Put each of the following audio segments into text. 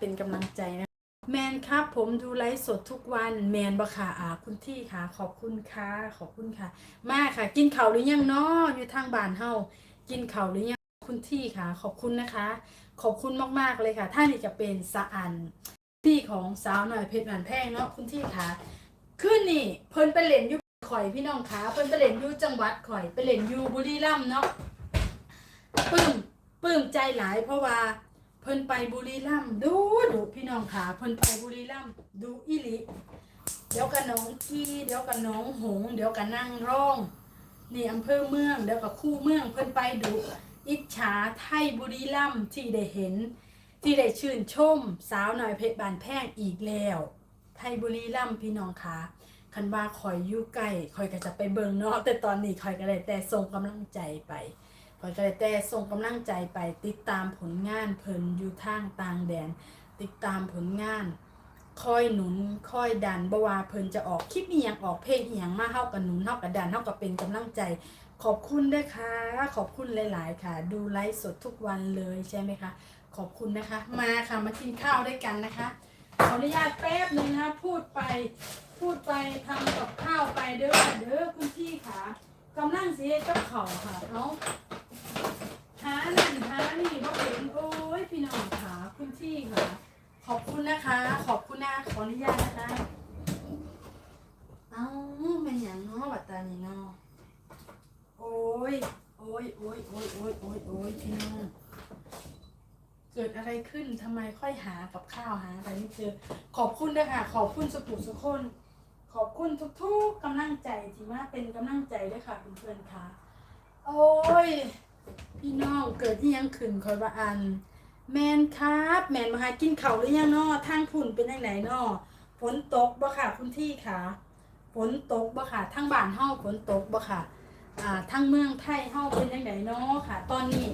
เป็นกำลังใจนะแมนครับผมดูไลฟ์สดทุกวันแมนบะค่ะอาคุณที่ค่ะ ขอบคุณค่ะ ขอบคุณค่ะ มากค่ะ กินข้าวหรือยังเนาะอยู่ทางบ้านเฮากินข้าวหรือยังคุณที่ค่ะ ขอบคุณนะคะ ขอบคุณมากๆเลยค่ะท่านนี่จะเป็นสะอันพี่ของสาวหน่อยเพชรหวานแพงเนาะคุณที่ค่ะขึ้นนี่เพิ่นไปเล่นอยู่ข่อยพี่น้องค่ะเพิ่นไปเล่นอยู่จังหวัดข่อยไปเล่นอยู่บุรีรัมย์เนาะปลื้มปลื้มใจหลายเพราะว่า เพิ่นไปบุรีรัมย์ดูดูพี่น้องขาเพิ่นไปบุรีรัมย์ดูอีหลิเดี๋ยวกับน้องกี้เดี๋ยวกับน้องหง เดี๋ยวกับนั่งร่องนี่อำเภอเมือง เดี๋ยวกับคู่เมืองเพิ่นไปดูอิจฉาไทยบุรีรัมย์ที่ได้เห็น ที่ได้ชื่นชม สาวหน่อยเพชรบานแพงอีกแล้ว ไทยบุรีรัมย์พี่น้องขาคันว่าคอยอยู่ใกล้คอยก็จะไปเบิงเนาะแต่ตอนนี้คอยก็ได้แต่ส่งกำลังใจไป ขอยก็เลยแต่ส่งกำลังใจไปติดตามผลงานเพิ่นอยู่ทางต่างแดน ติดตามผลงาน คอยหนุนคอยดันบว่าเพิ่นจะออกคลิปอียังออกเพลงอียงมาเฮากับหนุนเฮากับดันเฮากับเป็นกำลังใจขอบคุณด้วยค่ะ ขอบคุณหลาย ๆ ค่ะ ดูไลฟ์สดทุกวันเลยใช่ไหมคะ ขอบคุณนะคะ มาค่ะมากินข้าวด้วยกันนะคะ ขออนุญาตแป๊บหนึงนะพูดไปพูดไปทำกับข้าวไปเด้อเด้อคุณพี่ค่ะกำลังสิเฮ็ดกับข้าค่ะเนาะหา นั่นหานี่บ่เห็นโอ้ยพี่น้องค่ะคุณที่ค่ะ ขอบคุณนะคะ ขอบคุณนะขออนุญาตนะคะเอาเป็นอย่างเนาะบัตตานีเนาะโอ้ยโอ้ยโอ้ยโอ้ยโอ้ยโอ้ยโอ้ยพี่น้องเกิดอะไรขึ้นทำไมค่อยหากับข้าวหาอะไรไม่เจอ ขอบคุณด้วยค่ะขอบคุณสุขุสุคน ขอบคุณทุกๆกำลังใจที่มาเป็นกำลังใจด้วยค่ะเพื่อนๆค่ะ โอ้ย พี่น้องเกิดที่ยังขึ้นคอยว่าอัน แมนครับ แมนมาหากินเขาวหรือยังนาะทางพุ่นเป็นยังไงนาะฝนตกบ่ค่ะคุณที่ค่ะฝนตกบ่ค่ะทางบ้านเฮาฝนตกบ่ค่ะอ่าทางเมืองไทยเฮาเป็นยังไงเนาะค่ะ ตอนนี้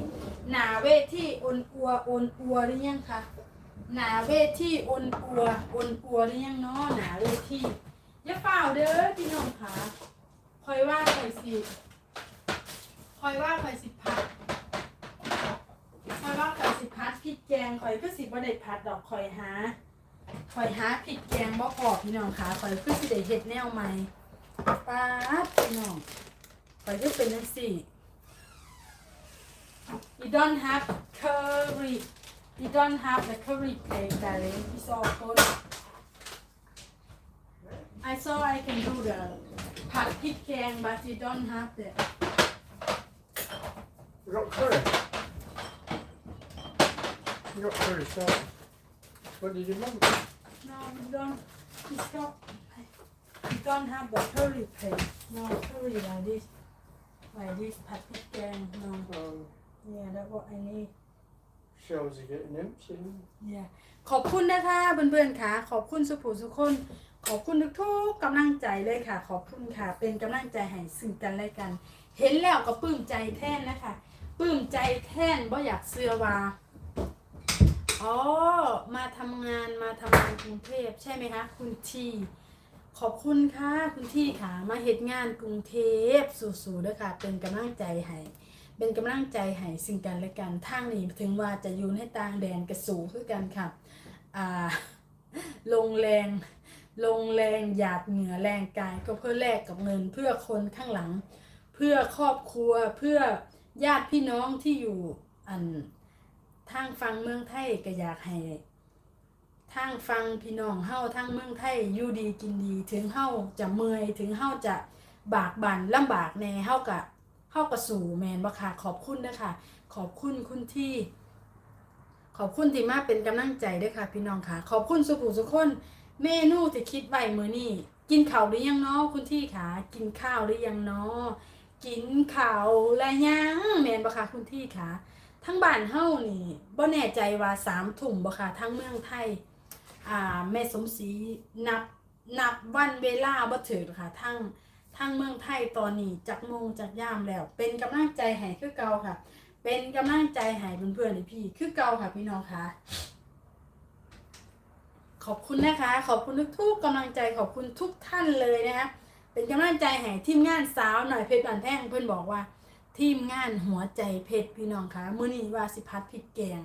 หนาเวทีอนอัวอนอัวหรือยังคะหนาเวทีอนอัวอนอัวหรือยังเนาะหนาเวทีอย่าเฝ้าเด้อพี่น้องค่ะคอยว่าคอยสิ อยว่าคอยสิพัดคอยว่าคอยสิพัดพริกแกงคอยก็สิบ่ได้พัดดอกคอยหาคอยหาพริกแกงบ่พอพี่น้องค่ะคอยก็สิได้เฮ็ดแนวใหม่ป๊าดพี่น้องคอยก็เป็นจังซี่ You don't have curry You don't have the curry plate darling It's all good I saw I can do the ผัดพริกแกง but you don't have the got curry. You got curry sauce. What did you want? No, we don't. It's not. We don't have the curry paste. No curry like this. Like this ผัดพริกแกง No. Um, Yeah, that's what I need. shelves are getting empty. Yeah. ขอบคุณนะคะเพื่อนๆค่ะ ขอบคุณสุภูสุคน ขอบคุณทุกๆกำลังใจเลยค่ะ ขอบคุณค่ะ เป็นกำลังใจให้ซึ่งกันและกัน เห็นแล้วก็ปลื้มใจแท่นนะคะ ปลื้มใจแท่นบ่อยากเสื้อวาอ๋อ มาทำงานมาทำงานกรุงเทพใช่ไหมคะ คุณทีขอบคุณค่ะ คุณที่ค่ะ มาเหตุงานกรุงเทพสู่ๆด้วยค่ะ เป็นกำลังใจให้เป็นกำลังใจให้สิ่งกันและกันทางนี้ถึงว่าจะยู่ในต่างแดนกระสูคือกันค่ะอ่าลงแรง ลงแรงหยาดเหงื่อแรงกายก็เพื่อแลกกับเงินเพื่อคนข้างหลัง เพื่อครอบครัวเพื่อ ญาติพี่น้องที่อยู่อันทางฟังเมืองไทยก็อยากให้ทางฟังพี่น้องเฮาทางเมืองไทยอยู่ดีกินดี ถึงเฮาจะเมื่อยถึงเฮาจะบากบั่นลำบากแน่เฮากะเฮากะสู่แมนบ่ค่ะขอบคุณนะคะขอบคุณคุณที่ ขอบคุณที่มาเป็นกำลังใจด้วยค่ะ พี่น้องค่ะ ขอบคุณสุขุสุขคนเมนูที่คิดไว้มื้อนี้กินข้าวหรือยังเนาะคุณที่ค่ะกินข้าวหรือยังเนาะ กินข้าวและยังแมนบ่คะคุณที่ค่ะทั้งบ้านเฮานี่บ่แน่ใจว่าสามทุ่มบ่ค่ะทั้งเมืองไทยอ่าแม่สมศรีนับนับวันเวลาบ่ถึงค่ะทั้งทั้งเมืองไทยตอนนี้จักโมงจักยามแล้ว เป็นกำลังใจให้คือเก่าค่ะ เป็นกำลังใจให้เพื่อนๆพี่คือเก่าค่ะพี่น้องค่ะขอบคุณนะคะ ขอบคุณทุกๆกำลังใจขอบคุณทุกท่านเลยนะคะ เป็นกำลังใจให้ทีมงานสาวหน่อยเพชรบานแท่งเพื่อนบอกว่า ทีมงานหัวใจเพชรพี่น้องคะมื้อนี้ว่าสิพัดพริกแกง